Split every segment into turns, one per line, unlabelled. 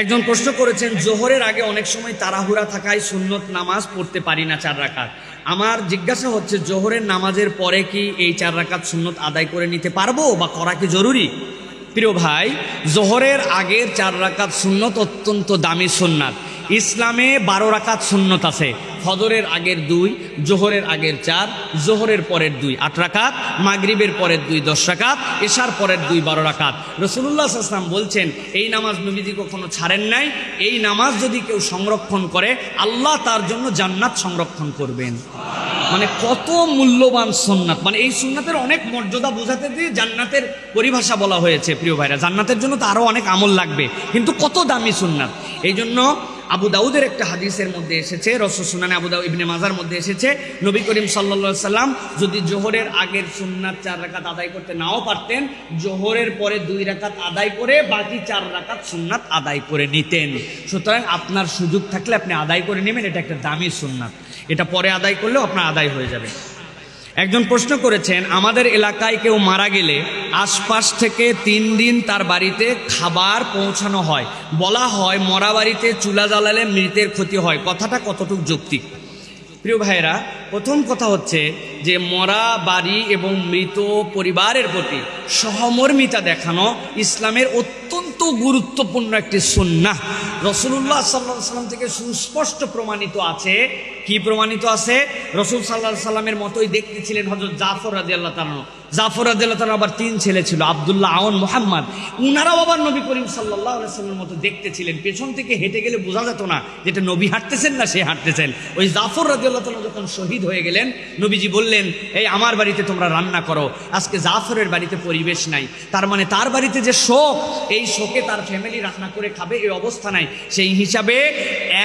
একজন প্রশ্ন করেছেন, জোহরের আগে অনেক সময় তাড়াহুড়া থাকায় সুন্নত নামাজ পড়তে পারি না চার রাকাত। আমার জিজ্ঞাসা হচ্ছে, জোহরের নামাজের পরে কি এই চার রাকাত সুন্নত আদায় করে নিতে পারব বা করা কি জরুরি? প্রিয় ভাই, জোহরের আগের চার রাকাত সুন্নত অত্যন্ত দামি সুন্নাত। ইসলামে বারো রাকাত সুন্নত আছে। ফজরের আগের দুই, জোহরের আগের চার, জোহরের পরের দুই আট রাকাত, মাগরিবের পরের দুই দশ রাকাত, এশার পরের দুই বারো রাকাত। রসুল্লাহ আসলাম বলছেন, এই নামাজ নবীজি কখনো ছাড়েন নাই। এই নামাজ যদি কেউ সংরক্ষণ করে, আল্লাহ তার জন্য জান্নাত সংরক্ষণ করবেন। মানে কত মূল্যবান সুন্নাত। মানে এই সুন্নাতের অনেক মর্যাদা বোঝাতে দিয়ে জান্নাতের পরিভাষা বলা হয়েছে, প্রিয় ভাইরা। জান্নাতের জন্য তো আরও অনেক আমল লাগবে। কিন্তু কত দামি সুন্নাত। এই জন্য আবু দাউদের একটা হাদিসের মধ্যে এসেছে, রসুল সুনানে আবু দাউ ইবনে মাজার মধ্যে এসেছে। নবী করিম সাল্লা সাল্লাম যদি জোহরের আগের সুন্নাত চার রাকাত আদায় করতে নাও পারতেন, জোহরের পরে দুই রাকাত আদায় করে বাকি চার রাকাত সুন্নাত আদায় করে নিতেন। সুতরাং আপনার সুযোগ থাকলে আপনি আদায় করে নেবেন, এটা একটা দামি সুন্নাত। এটা পরে আদায় করলেও আপনার আদায় হয়ে যাবে। একজন প্রশ্ন করেছেন, আমাদের এলাকায় কেউ মারা গেলে আশপাশ থেকে তিন দিন তার বাড়িতে খাবার পৌঁছানো হয়। বলা হয়, মরা বাড়িতে চুলা জ্বালালে মৃতের ক্ষতি হয়। কথাটা কতটুকু যৌক্তিক? প্রিয় ভাইরা প্রথম কথা হচ্ছে যে মরা বাড়ি এবং মৃত পরিবারের প্রতি সহমর্মিতা দেখানো ইসলামের অত্যন্ত গুরুত্বপূর্ণ একটি সুন্নাহ। রসুল্লাহ সাল্লাহ সাল্লাম থেকে সুস্পষ্ট প্রমাণিত আছে কি প্রমাণিত আছে? রসুল সাল্লাহ সাল্লামের মতোই দেখতে ছিলেন হজরত জাফর রাজি আল্লাহ তালানো জাফর রাজি আল্লাহ তালানো আবার তিন ছেলে ছিল, আবদুল্লাহ, আওয়ান, মোহাম্মদ। উনারাও আবার নবী করিম সাল্লাহ সাল্লামের মতো দেখতে ছিলেন পেছন থেকে হেঁটে গেলে বোঝা যেত না যেটা নবী হাঁটতেছেন না সে হাঁটতেছেন। ওই জাফর রাজি আল্লাহ তালা যখন শহীদ হয়ে গেলেন, নবীজি বললেন, এই আমার বাড়িতে তোমরা রান্না করো। আজকে জাফরের বাড়িতে পরিবেশ নাই। তার মানে তার বাড়িতে যে শোক, এই শোকে তার ফ্যামিলি রান্না করে খাবে এই অবস্থা নাই। সেই হিসাবে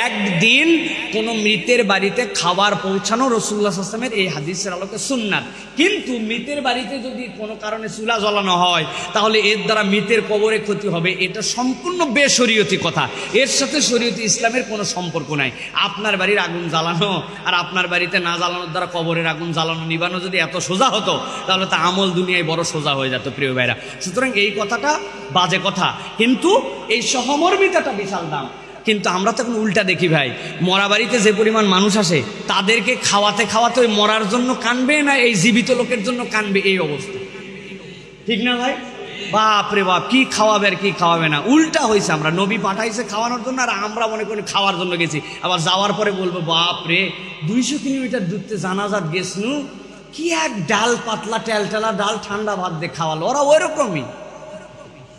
একদিন কোনো মৃতের বাড়িতে খাবার পৌঁছানো রসুল্লাহ আসলামের এই হাদিসের আলোকে সুন্নাত। কিন্তু মৃতের বাড়িতে যদি কোনো কারণে চুলা জ্বলানো হয়, তাহলে এর দ্বারা মৃতের কবরে ক্ষতি হবে। এটা সম্পূর্ণ বেশরীয়তি কথা। এর সাথে শরীয়তি ইসলামের কোনো সম্পর্ক নাই। আপনার বাড়ির আগুন জ্বালানো আর আপনার বাড়িতে না জ্বালানোর দ্বারা কবরের আগুন জ্বালানো নিবানো যদি এত সোজা হতো, তাহলে তা আমল দুনিয়ায় বড় সোজা হয়ে যেত, প্রিয় ভাইরা। সুতরাং এই কথাটা বাজে কথা। কিন্তু এই সহমর্মিতাটা বিশাল দাম। কিন্তু আমরা তো এখন উল্টা দেখি ভাই। মরা বাড়িতে যে পরিমাণ মানুষ আসে, তাদেরকে খাওয়াতে খাওয়াতে ওই মরার জন্য কানবে না এই জীবিত লোকের জন্য কানবে এই অবস্থা? ঠিক না ভাই? বাপ রে বাপ, কি খাওয়াবে আর কি খাওয়াবে না। উল্টা হয়েছে আমরা, নবী পাঠাইছে খাওয়ানোর জন্য আর আমরা মনে করি খাওয়ার জন্য গেছি। আবার যাওয়ার পরে বলব, বাপ রে, দুইশো কিলোমিটার দূরতে জানাজাত গেছনু? কি এক ডাল পাতলা, টেলটেলা ডাল ঠান্ডা ভাত দিয়ে খাওয়ালো? ওরা ওইরকমই।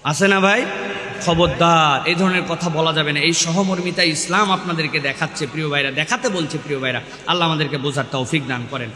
আছে না ভাই? খবরদার, এই ধরনের কথা বলা যাবে না। এই সহমর্মিতা ইসলাম আপনাদেরকে দেখাচ্ছে, প্রিয় ভাইরা, দেখাতে বলছে প্রিয় ভাইরা। আল্লাহ আমাদেরকে বোঝার তৌফিক দান করেন।